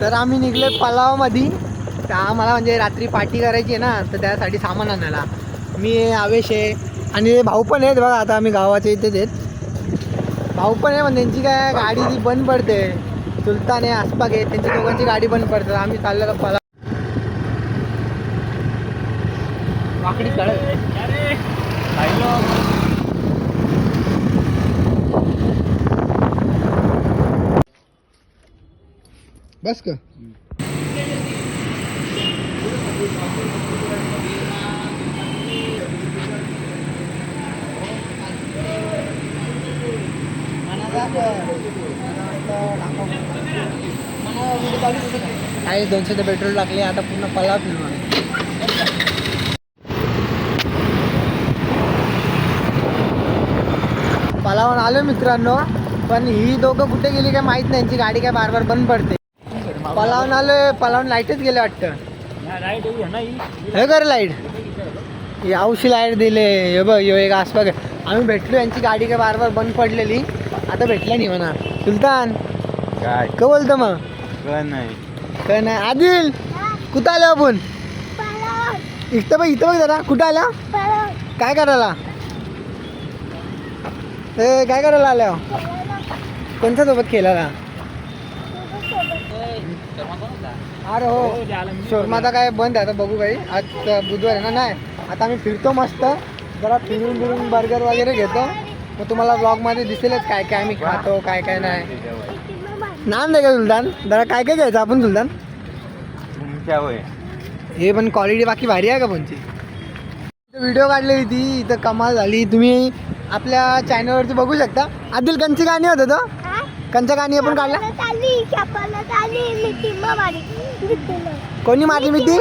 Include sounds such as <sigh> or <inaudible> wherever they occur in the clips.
तर आम्ही निघले पलावमध्ये. तर आम्हाला म्हणजे रात्री पार्टी करायची आहे ना तर त्यासाठी सामान आणायला. मी आवेश आहे आणि भाऊ पण आहेत बघा आता आम्ही गावाच्या इथेच आहेत. भाऊ पण आहे पण त्यांची काय गाडी ती बंद पडते. सुलतान आहे आसपाक आहे त्यांची दोघांची गाडी बंद पडते. आम्ही चाललेलो पला वाकडी बस का? आहे दोनशे पेट्रोल टाकले आता पूर्ण पलाव फिरून पलावर आलो मित्रांनो पण ही दोघं कुठे गेली काय माहीत नाही यांची गाडी काय बार बार बंद पडते. पलावून आलोय पलावून लाईटच गेले वाटतं. हे कर लाइट यावशी लाइट दिले. हे बघ यो एक आसपास आम्ही भेटलो यांची गाडी काय बार बार बंद पडलेली. आता भेटल्या नाही म्हणा. सुलतान काय? का बोलतो मग? काय नाही. काय नाही. आदिल कुठं आलो आपण? इथं बघ इथं बघ जरा. कुठं आला? काय करायला? ए काय करायला आल्या? कोणत्या सोबत खेळायला? अरे हो. शोरमा आता काय बंद आहे आता बघू काही आज बुधवार आहे ना नाही. आता आम्ही फिरतो मस्त. जरा फिरून फिरून बर्गर वगैरे घेतो. मग तुम्हाला ब्लॉगमध्ये दिसेलच काय काय आम्ही खातो काय काय नाही. नाम दे का सुलतान जरा काय काय घ्यायचं आपण सुलतान हे पण क्वालिटी बाकी भारी आहे का कोणची? व्हिडिओ काढलेली ती इथं कमाल झाली. तुम्ही आपल्या चॅनलवरती बघू शकता. आदिल कंची गाणी होतं तो. कंच्या गाणी आपण काढला कोणी मारली मिठी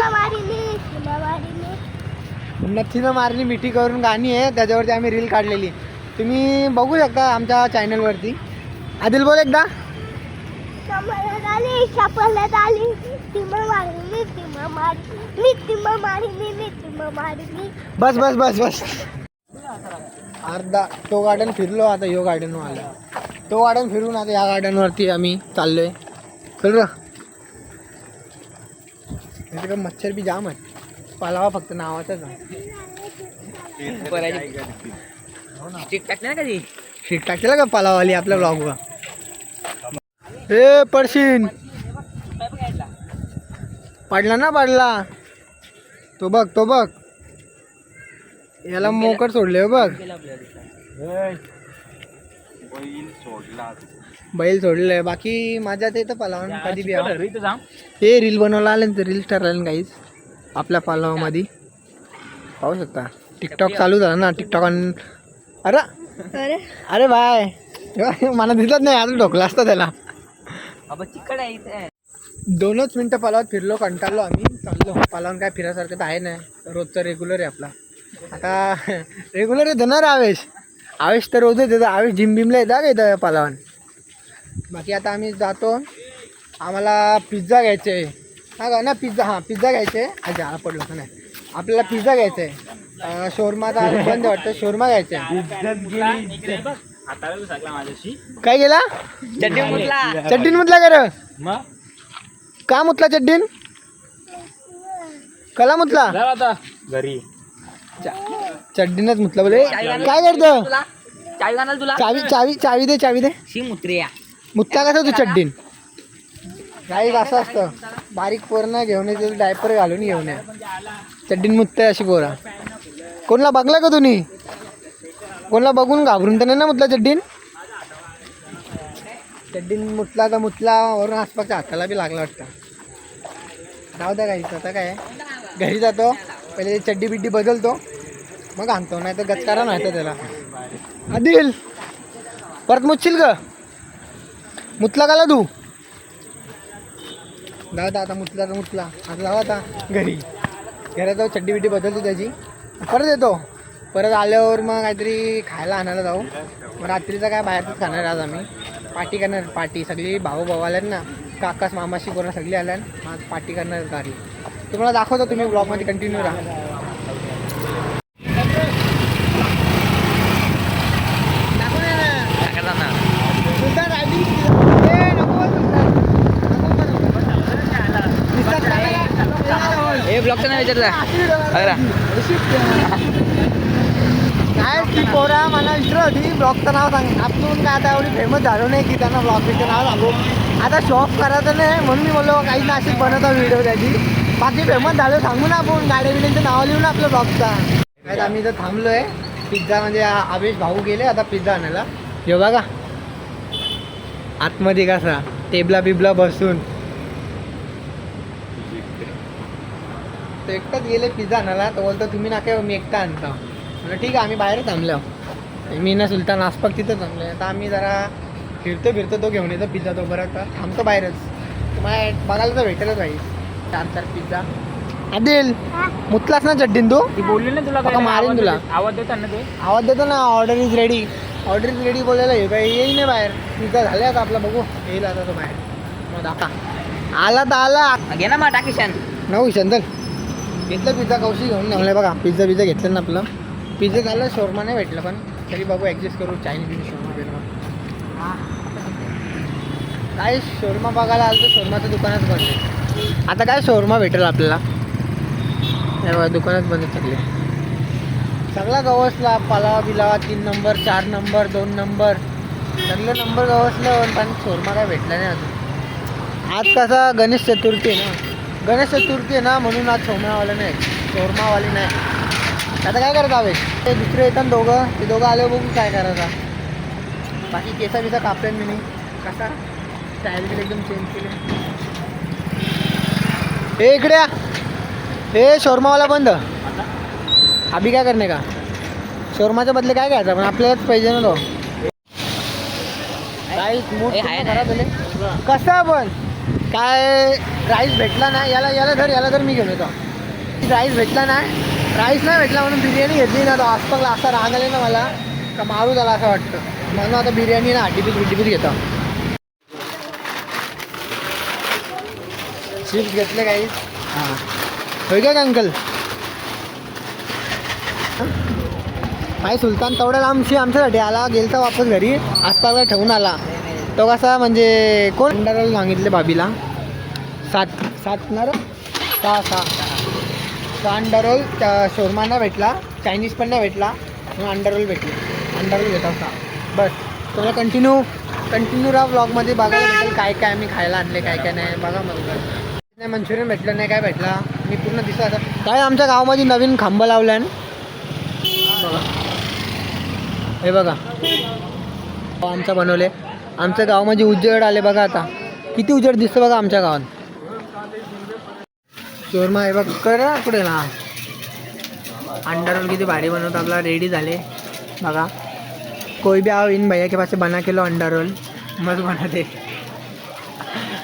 नथीनं मारली मिठी करून गाणी आहे त्याच्यावरती आम्ही रील काढलेली. तुम्ही बघू शकता आमच्या चॅनलवरती आदिल बोल एकदा. बस बस बस बस. अर्धा तो गार्डन फिरलो आता ह्यो गार्डन आला. तो गार्डन फिरून आता या गार्डनवरती आम्ही चाललोय. चल का मच्छर बी जाम आहे पालावा फक्त नावाचाच आहे. शीट टाकलेला का पालावाली आपल्या ब्लॉगवर ए पडशीन. पडला ना पडला. तो बघ तो बघ. याला मोकट सोडले हो बघ. बैल सोडला बैल सोडले बाकी माझ्या ते तर पालावून कधी बी. हे. रील बनवला आले ना रील ठरवलं काहीच आपल्या पालावामध्ये. पाहू शकता. टिकटॉक चालू झालं ना टिकटॉक अरे! अरे! बाय! मला दिसत नाही अजून ढोकला असता त्याला. दोनच मिनटं पालावात फिरलो कंटाळलो आम्ही चाललो. पालावून काय फिरासारखं तर आहे नाही. रोजचं रेग्युलर आहे आपला. आता रेग्युलर येतो ना रे आवेश आवेश तर रोजच येतो आवेश जिम बिमला येतात का इथं पालावन? बाकी आता आम्ही जातो. आम्हाला पिझ्झा घ्यायचे आहे हा का? ना पिझ्झा हां पिझ्झा घ्यायचे आहे अच्छा हा पडलं का नाही? आपल्याला पिझ्झा घ्यायचा आहे शोरमा आता बंद वाटतं. शोरमा घ्यायचा आहे काय गेला चड्डीन मुतला. का रे? मग? का मुतला चड्डीन कला मुतला? आता. घरी. चड्डीनच मुतला बोले. काय करतो? चावी घालाल तुला? चावी चावी चावी दे चावी दे. शी मुतला कसं तू चड्डीन? काही असं असतं. बारीक पोरं घेऊन येते डायपर घालून घेऊन ये. चड्डीन मुतते अशी पोरा. कोणला बघला का तुम्ही? कोणला बघून घाबरून तर नाही ना मुतला चड्डीन? चड्डीन मुतला तर मुतला वरून आसपासच्या हाताला बी लागला वाटतं. जाऊ द्या काही आता काय घरी जातो. पहिले चड्डी बिड्डी बदलतो. मग आणतो नाही तर गचकारा नाही तर त्याला. आदिल परत मुतशील का मुतला काला तू? जाऊ आता आता मुतला तर मुतला. आता जाऊ आता घरी. घरात जाऊ चड्डी बिड्डी बदलतो त्याची. परत येतो. परत आल्यावर मग काहीतरी खायला आणायला जाऊ. मग रात्रीचं काय बाहेरच खाणार आज आम्ही. पार्टी करणार पार्टी. सगळी भाऊ भाऊ आल्यात ना. काकास मामाशी कोणा सगळी आल्यान आज पार्टी करणार गाडी तुम्हाला दाखवतो तुम्ही ब्लॉगमध्ये कंटिन्यू राहा दाखव ना. सुलतान रायटिंग ए, नको बा सुलतान. नको बा, नको. ब्लॉगचं विचारता? काय ती पोरा मला विचारत होती ब्लॉगचं नाव सांग. आपण काय आता एवढी फेमस झालो नाही की त्यांना ब्लॉगचं नाव सांगू? आता शॉप करायचं नाही म्हणून मी बोललो काही नाशिक बनवता व्हिडिओ त्याची. बाकी फेमस झालो सांगू ना आपण गाड्या बिड्यांचं नाव लिहू ना आपलं ब्लॉगचा काय आम्ही इथं थांबलोय. पिझ्झा म्हणजे आवेश भाऊ गेले आता पिझ्झा आणायला. हे बघा. आतमध्ये कसा टेबला बिबला बसून. तो एकटाच गेले पिझ्झा आणायला तो बोलतो तुम्ही ना काय मी एकटा आणतो. म्हणलं ठीक आहे आम्ही बाहेर थांबलो. मी ना सुलतान आसपास तिथं थांबले आता आम्ही जरा फिरतो फिरतो तो घेऊन येतो पिझ्झा तो परत. थांबतो बाहेरच. तुम्हाला बघायला तर भेटेलच भाई चार चार पिझ्झा. आदिल मुतलास ना चड्डीन तू? बोलली ना तुला मारीन तुला. आवाज देतात ना ते आवाज देतो ना order is ready order is ready बोलायला हे काही येईल नाही बाहेर. पिझ्झा झाले आता आपला बघू. येईल आता तो बाहेर. मग दाखा आला तर आला. घे ना मग टाकीशन नऊ चंदन घेतलं पिझ्झा कौशी घेऊन नाही बघा. पिझ्झा पिझ्झा घेतलं ना आपलं. पिझ्झा झालं शोरमा नाही भेटलं पण. तरी बघू ॲडजस्ट करू. चायनीज बिनी शोरमा बिरमा काय शोरमा बघायला आलं तर शोरमाचं दुकानच बंद आता काय शोरमा भेटेल आपल्याला? हे बघा दुकानच बंद चालले सगळा गवसला पालावा बिलावा तीन नंबर चार नंबर दोन नंबर. सगळे नंबर गवसलं पण शोरमा काय भेटला नाही अजून. आज कसा गणेश चतुर्थी आहे ना. गणेश चतुर्थी आहे ना म्हणून आज शोमनावाले नाही शोरमावाली नाही. आता काय करत हवे ते दुसरे येतात दोघं. ते दोघं आले बघून काय करायचा बाकी केसा बिसा कापले मी नाही कसा? स्टाईल बिल एकदम चेंज केले हे इकडे. हे शोरमावाला बंद. अभि काय करणे का? शोरमाच्या बदले काय घ्यायचं? पण आपल्यालाच पाहिजे ना तो. झाले. कसा पण? काय? राईस भेटला नाही. याला याला धर याला धर मी घेऊन येतो. राईस भेटला नाही. राईस नाही भेटला म्हणून बिर्याणी घेतली ना तो आसपासला असा राग आले ना मला का मारू झाला असं वाटतं. म्हणून आता बिर्याणी ना हड्डीपीस बिड्डीपीस घेतो. चिप्स घेतले काही? हां. होय का अंकल? माई सुलतान तेवढ्या आमची आमच्यासाठी आला गेलता वापस घरी. आसपासला ठेवून आला. तो कसा म्हणजे कोण? अंडर सांगितले भाभीला. सात सात नर सहा सहा. सहा अंडर रोल शोरमा नाही भेटला चायनीज पण नाही भेटला म्हणून अंडर रोल भेटले. अंडर रोल घेत होता. बस. तुम्हाला कंटिन्यू कंटिन्यू राहा ब्लॉगमध्ये बघायला भेटेल काय काय आम्ही खायला आणले काय काय नाही. बघा मग नाही मंचुरियन भेटलं नाही काय भेटला? मी पूर्ण दिसला आता काय आमच्या गावामध्ये नवीन खांब लावला बघा. हे बघा. आमचं बनवले आमच्या गावामध्ये उजेड आले बघा आता. किती उजेड दिसतं बघा आमच्या गावात. शोरमा हे बघ. कर कुठे ना? अंडर रोल किती भारी बनवतो आपला. रेडी झाले. बघा. कोई भी आओ इन भैया के पास बना के लो अंडा रोल मस्त बनाते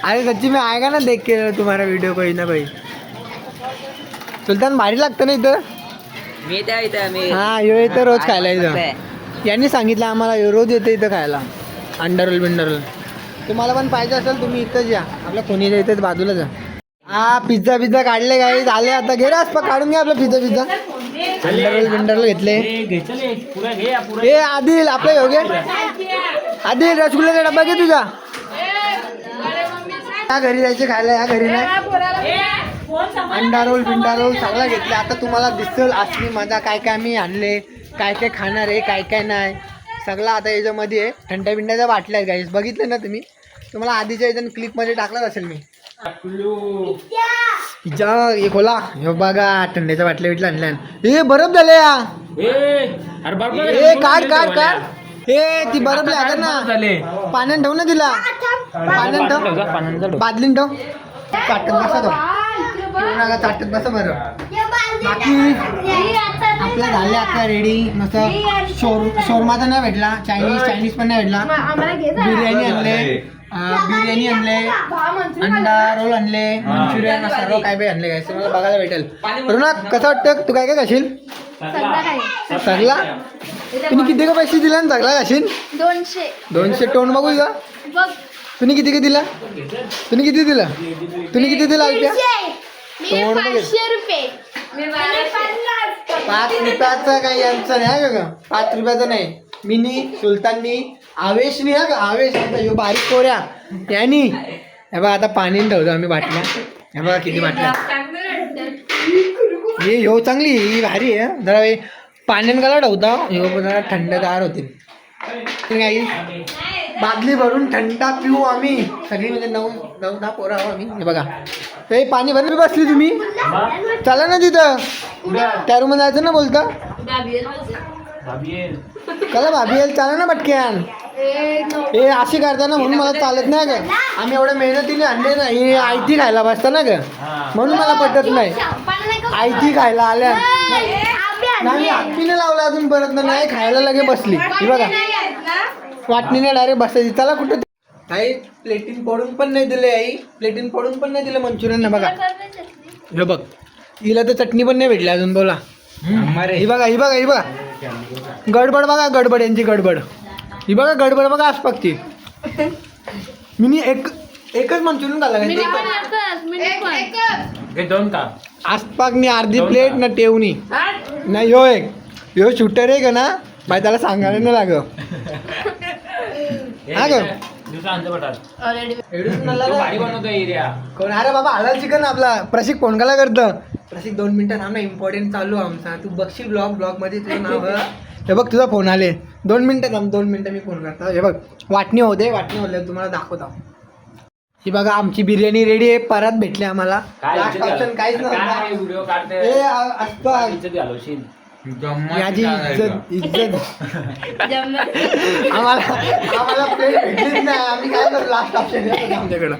अरे सच्ची में आएगा ना देख के तुम्हारा वीडियो कोई ना कोई? सुलतान भारी लागतं ना इथं? मी त्या इथं मी. हा यो इथं रोज खायला इथं. आहे. यांनी सांगितलं आम्हाला यो रोज येतं इथं खायला. अंडर रोल बिंडर रोल तुम्हाला पण पाहिजे असेल तुम्ही इथंच या आपल्या कोणी इथेच बाजूला जा. हा पिझ्झा पिझ्झा काढले काही झाले आता. घे रे आसपा काढून घ्या आपला pizza pizza under roll binder roll घेतले ए आदिल आपलं घेऊ घे आदिल रसगुल्ल्याचा डब्बा घे तुझा. या घरी जायचे खायला या घरी नाही. अंडा रोल बिंडा रोल सगळं घेतले. आता तुम्हाला दिसेल असली मजा. काय काय आम्ही आणले काय काय खाणार आहे काय काय नाही. सगळं आता याच्यामध्ये आहे. थंड्या बिंड्याच्या बाटल्या आहेत गाईस बघितलं ना तुम्ही? तुम्हाला आधीच्या याच्यानं क्लिपमध्ये टाकलाच असेल मी. जा हे खोला. हे बघा थंड्याच्या बाटल्या बिटल्या आणल्या हे बरफ झाले या. ए काढ काढ काढ. हे ती बरफ लागत ना. पाण्यात ठेव ना तिला. पाण्यात ठेव. बादलीन ठेव. ताटत बसा तो. ताटत बसा बरं. बाकी आपलं झाले आता रेडी मस्त. शोर शोरमा तर नाही भेटला. चायनीज चायनीज पण नाही भेटला. बिर्याणी आणले. बिर्याणी आणले अंडा रोल आणले मंचुरियन सर्व काय बी आणले काय मला बघायला भेटेल. रुना कसं वाटतं? तू काय काय खाशील? सगळा तुम्ही किती का पैसे दिला ना सगळा खाशील? दोनशे. दोनशे टोन बघू का? बघ. तुम्ही किती किती दिला? तुम्ही किती दिला? तुम्ही किती दिला मी तोंड पाच रुपयाचं काही यांचं नाही का पाच रुपयाचं नाही. मिनी सुलताननी आवेशनी हा का? आवेश ह्यो बारीक कोऱ्या यांनी. हे बघा आता पाणी ठेवतो आम्ही बाटल्या. हे बघा किती बाटल्या. हे ह्यो चांगली ही भारी आहे. जरा पाण्यान गलाट होता ह्यो पण जरा थंडगार होती. काही बादली भरून थंडा पिऊ आम्ही. सगळी म्हणजे नऊ नऊ दहा पोरं आहो आम्ही. हे बघा. हे पाणी भरून बसली तुम्ही? चला ना तिथं. त्या रूम जायचं ना बोलता? कला भाभी चाला ना पटक्यान हे अशी करताना म्हणून मला चालत नाही ग. आम्ही एवढ्या मेहनतीने आणले ना हे आयती खायला बसता ना ग. म्हणून मला पटत नाही. आयती खायला आल्या. नाही हातपीने लावला अजून परत ना नाही खायला लगे बसली. ही बघा. वाटणीने डायरेक्ट बसायची. चला कुठं आई प्लेटीन पडून पण नाही दिले आई. प्लेटीन पडून पण नाही दिले मंचुरियन बघा. हे बघ. हिला तर चटणी पण नाही भेटली अजून बोला. ही बघा ही बघा ही बघा. गडबड बघा गडबड यांची गडबड. ही बघा गडबड बघा आसपासची <laughs> मी एक एकच मंचुरियन घाला दोन का? आसपाकनी अर्धी प्लेट ना टेवणी नाही ह्यो एक. ह्यो शूटर आहे का ना बाय त्याला सांगायला नाही लाग हा ग. बनवतो एरिया कोण? अरे बाबा हलाल चिकन आपला. प्रशिक फोन कला करतं. प्रशिक दोन मिनिटं थांब ना इम्पॉर्टंट चालू आहे आमचा. तू बघशील ब्लॉग ब्लॉगमध्ये तुझं नाव आहे. हे बघ तुझा फोन आले. दोन मिनिटं थांब दोन मिनिटं मी फोन करतो. हे बघ वाटणी होते वाटणी होते तुम्हाला दाखवतो. ही बघा आमची बिर्याणी रेडी आहे परत भेटली आम्हाला. लास्ट ऑप्शन काहीच नव्हतं. याची इज्जत इज्जत. आम्हाला आम्हाला प्लेट भेटलीच नाही. आम्ही काय करू? लास्ट ऑप्शन आमच्याकडं.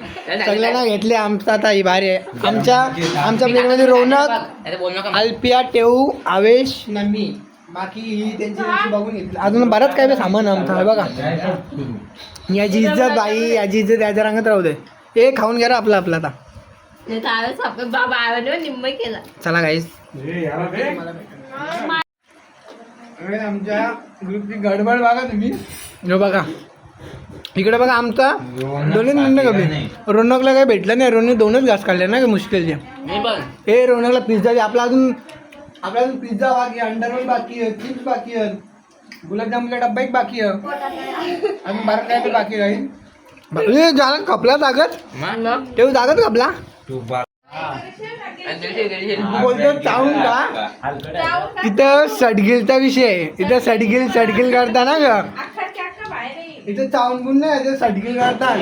सगळ्यांना घेतले आमचा आता ही भारी आहे. आमच्या आमच्या प्लेटमध्ये रौनक अल्पिया टेऊ आवेश नमी बाकी ही त्यांची त्यांची बघून घेतली. अजून बरंच काय बी सामान आहे आमचं हे बघा. याची इज्जत बाई याची इज्जत याच्या रंगात राहू दे. हे खाऊन घ्या रे आपलं आपलं आता. बाबा आवाज निम्म केला. चला काहीच आमच्या ग्रुपची गडबड बघा तुम्ही. हो बघा. इकडे बघा आमचा. दोनच मिनिटं कमी. रोनकला काही भेटलं नाही रोनक दोनच घास काढले ना मुश्किलचे. हे रोनकला पिझ्झा दे. आपला अजून आपला अजून पिझ्झा बाकी आहे बाकी आहे चिप्स बाकी आहे गुलाबजामुनचा डब्बा एक बाकी आहे. अजून बारा काय ते बाकी राहील. ए, झाला कपला जागत ठेव जागत कपला आणि तू बोलतो चावून का? इथं सडगिलचा विषय. आहे इथं सडगिल सडगिल करता ना ग. इथं चावून गुण नाही इथं सडगिल करतात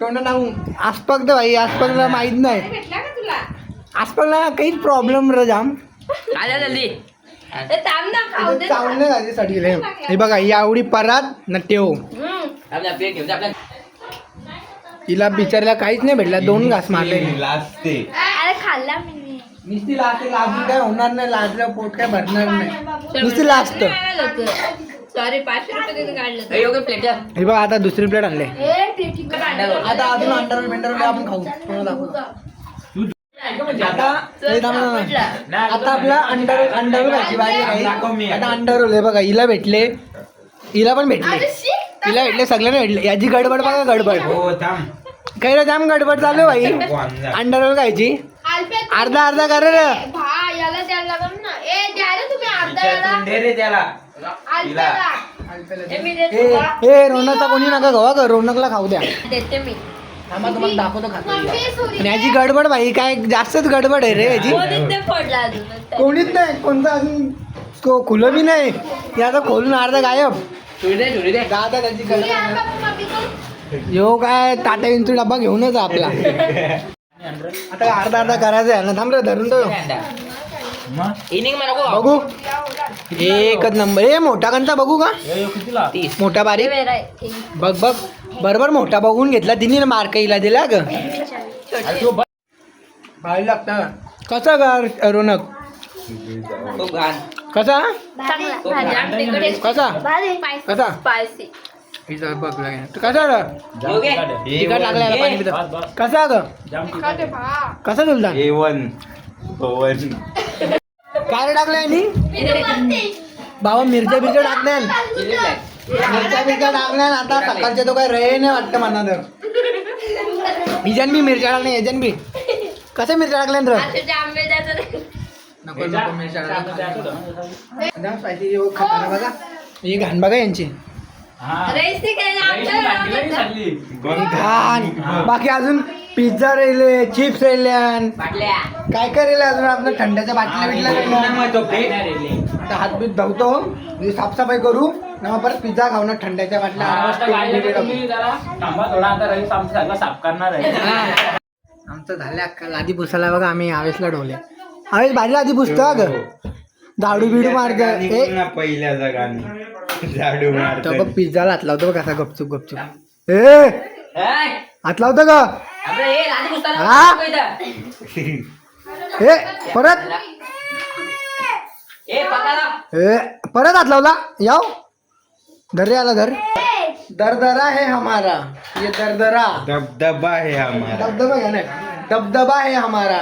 तोंड नावून. आसपाक तर भाई आसपाकला माहीत नाही. आसपाकला काहीच प्रॉब्लेम र जाम आल्या जल्दी. झाली हे. बघा ही आवडी परात न टेव आपल्या प्लेट घेऊन जा, आपल्या. तिला बिचारीला काहीच नाही भेटला दोन घास मारले. लास्ट ते अरे खाल्ला मी नुसती लास्ट लाजून काय होणार नाही लाजलं पोट काय भरणार नाही. नुसती लास्ट सॉरी पाचशे रुपये तिथे काढलं ए, योग्य प्लेट द्या. हे बघा आता दुसरी प्लेट आणले. पेटी आता अजून अंडर बेंडर आपण खाऊ. तुम्हाला दाखवतो. आता हे थांब ना. आता आपला अंडर अंडर आहे. काही. आता अंडर रोल हे बघा हिला भेटले. हिला पण भेटले. हिला भेटले सगळ्यांना भेटले. याची गडबड बघा गडबड. हो थांब. काही रे जाम गडबड चालू आहे भाई अंडर रोल खायची अर्धा अर्धा कर रे. भा याला द्यायला लागल ना. ए द्या रे तुम्ही अर्धा याला. तिच्यातून दे रे त्याला. तिला. अल्प्याला ए, मी ए देतो ए रोनकचा कोणी नका गवा का रोनकला खाऊ द्या. देते मी. थांबा तुम्हाला दाखवतो खातो मम्मी सुरी आणि याची गडबड भाई काय जास्तच गडबड आहे रे याची. कोणीच नाही कोणतं अजून? को- खुलं बी नाही. हे आता खोलून अर्धा गायब. दादा त्याची गडबड? यो काय टाटा इंचू डब्बा घेऊनच आपला. आता अर्धा अर्धा करायचं आहे ना. थांब रे धरून नको बघू. एकच नंबर. ए मोठा कंचा बघू का? मोठा हे बारीक. हे. बघ बघ. बरोबर मोठा बघून घेतला. तिने मार्क हिला दिला ग. भारी लागता. कसा का रोनक? कसा? कसा? भाजी. कसा? स्पायसी इथं बघ लागेल तू कसा ग? तिखट लागला. कसा ग? कसा तुलता ए वन. पवन काय रे टाकलं यांनी बाबा मिरच्या बिरच्या टाकल्या मिरच्या बिरच्या आता सकाळचे तो काय रे नाही वाटतं म्हणा तर बी मिरच्या टाकल्या याजन बी. कशा मिरच्या नाही. नको नको मिरच्या टाकल्या बघा. ही घाण बघा यांची. ही घाण. बाकी अजून? पिझ्झा राहिले चिप्स बाटल्या. काय काय राहिले अजून? आपलं थंड्याच्या बाटल्या बिटल्या हात बीत धुवतो म्हणजे साफसफाई करू. ना परत पिझ्झा खाऊ ना थंड्याच्या बाटल्या. साफ करणार आहे. आमचं झालं अक्का लादी पुसायला बघा आम्ही आवेशला ढोले आवेश भारी लादी पुसतो ग. झाडू बिडू मारत पहिल्याचा गाणी झाडू तो मारतो बघ पिझ्झा हात लावतो बघ कसा गपचूप गपचूप. ए. ए, हात लावतो का हे? हा? <laughs> परत? ए परत हात लावला? याव. धर आला धर दरदरा है हमारा. ये दरदरा. दबदबा आहे आम्हाला दबदबा घ्या ना. दबदबा है हमारा.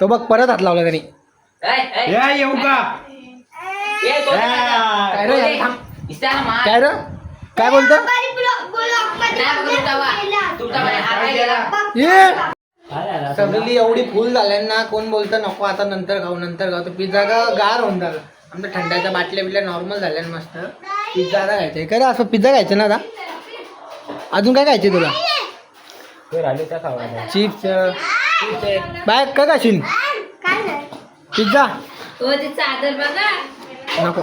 तो बघ परत हात लावला त्यांनी. ए, ए, या येऊ का? ए, तो नाही हा. काय रे. काय रे? काय बोलतो? ये. सगळी एवढी फुल झाल्यांना कोण बोलतं नको आता नंतर खाऊ नंतर खाऊ. तो पिझ्झा का गार होऊन झाला आमच्या थंड्याच्या बाटल्या बिटल्या नॉर्मल झाल्या ना मस्त. पिझ्झा आता खायचंय. काय रे असं पिझ्झा खायचं ना आता? अजून काय खायचे तुला? चिप्स बाय काय खाशील पिझ्झा. हो नको.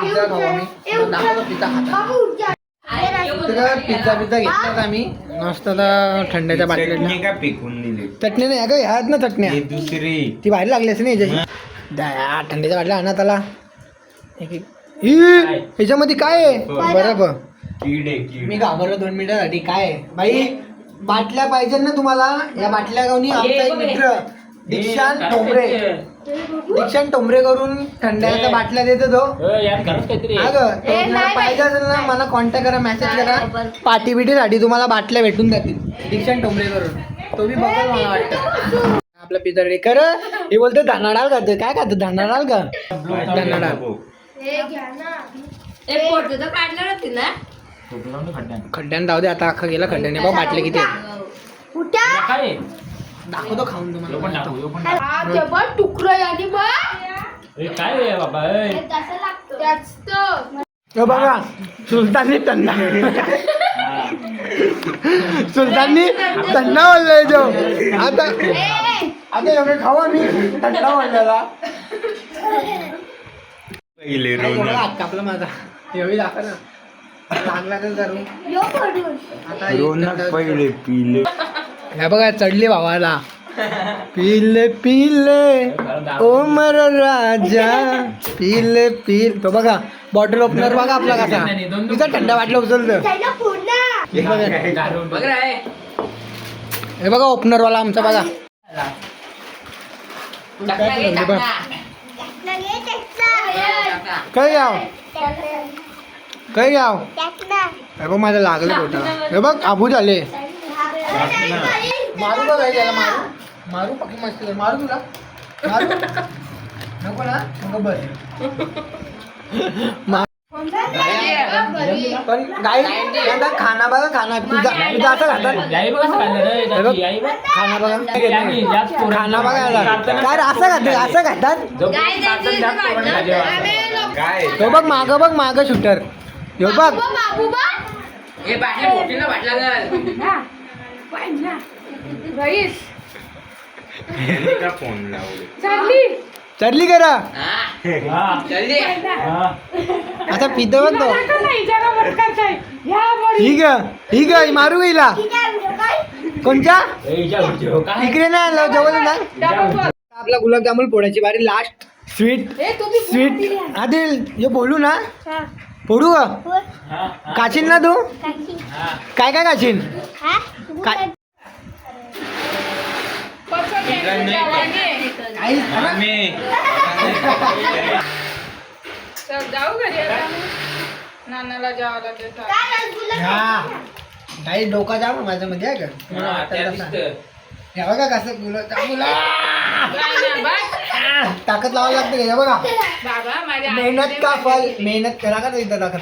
पिझ्झा खाऊ दाखवतो पिझ्झा खाता तर पिझ्झा पिझ्झा घेतलात आम्ही. आता थंड्याच्या बाटल्या चटणी का पिकून दिली? चटणी नाही अगं ह्या आहेत ना चटण्या. ही दुसरी. ती बाहेर लागली असते ना याच्याशी. दया, थंडीच्या बाटल्या आणत आला एक- एक- ई, ह्याच्यामध्ये काय आहे? बरोबर किडे मी किडे. घाबरलो दोन मिनिटासाठी. काय आहे? बाई बाटल्या पाहिजे ना तुम्हाला. या बाटल्या गावनी आमचा एक मित्र. दीक्षांत टोंबरे दीक्षांत टोंबरे करून थंड्याच्या बाटल्या देतो तो. यार खरंच काहीतरी हा ग तो तुम्हाला पाहिजे असेल ना मला कॉन्टॅक्ट करा मेसेज करा. पार्टी बिटीसाठी तुम्हाला बाटल्या भेटून जातील. दीक्षांत टोंबरे करून. तो बी बघल मला वाटतं. आपला पिझ्झा रेडी कर हे बोलतो धनाडाल का काय खातं धनाडाल का? धनाडाल. खड्ड्यान. जाऊ दे आता अख्खा गेला खड्ड्याने. बघ बाटले किती दाखवतो खाऊन तुम्हाला. हा ते बघ आणि बघ काय बाबा ए? तसं लागतं. त्याच तर हे बघा सुलताननी तन्ना. सुलताननी तन्ना बोललाय जो आता आता एवढे खाऊ आम्ही थंडा बोललेला पहिले कापला माझा. एवढी दाखव ना. लागला तर करू यो पडून. आता रोनक पहिले पिले. हे बघा चढली भावाला. पिले पिले ओ मर राजा. पिले पिल. तो बघा बॉटल ओपनर बघा आपला कसा. तिचा थंडा वाटलं उचलतं. हे बघा. हे ओपनर वाला आमचा बघा. हे. काय गाव. काय गाव. हे बघ माझं लागलं हे बघ आबू झाले. मारू बघ त्याला मारू. मारू पक्की मस्त कर. मारू तुला. मारू. नको ना नको बस. गाई आता खाना बघा खाना. पिझ्झा पिझ्झा असं खातात. खाना. बघा खाना बघा. काय असं खातात असं खातात? हे बघ माग बघ माग शूटर. हे बघ. का फोन लावले. चढली करा हा, हा. हा. आता पिझ्झा बघ तो ठीक आहे ठीक आहे मारू गेला कोणच्या? व्हिडिओ काय? इकडे नाही आलं जवळ ना. आपला गुलाबजामुन फोडायची बारी लास्ट स्वीट स्वीट आदिल हे बोलू ना. फोडू का? काशीन ना तू? हा. काय काय काशीन काय? जाऊ घरी आता नानाला जावं लागेल हा. काही डोका जाम माझ्या मध्ये आहे का? हा, बघा कसं ना बस ताकद लावावं लागते हे बघा. बाबा माझ्या मेहनत का फल मेहनत करा का इथं दाखल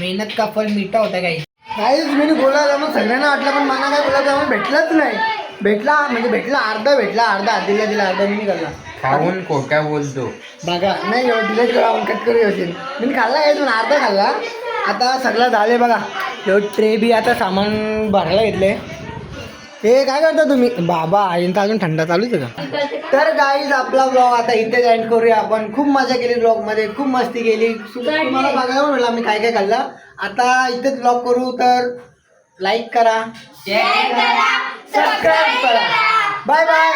मेहनत का फल मीठा होता काही? काहीच मी गुलाबजामुन सगळ्यांना वाटलं पण मला काय गुलाबजामुन भेटलंच नाही. भेटला म्हणजे भेटला अर्धा भेटला अर्धा आधीला दिला अर्धा मी खाल्ला खाऊन खोटा बोलतो. बघा नाही डिलेट करा कट करू असेल मी खाल्ला तुम्ही अर्धा खाल्ला. आता सगळं झाले बघा. एवढं ट्रे बी आता सामान भरायला घेतले हे काय करता तुम्ही? बाबा आईन तर अजून थंडा चालूच आहे का? तर गाईज आपला ब्लॉग आता इथेच एंड करूया. आपण खूप मजा केली ब्लॉगमध्ये खूप मस्ती केली. सु- तुम्हाला बघायला मिळालं आम्ही काय काय खाल्लं. आता इथेच ब्लॉग करू तर लाईक करा सबस्क्राईब करा बाय बाय.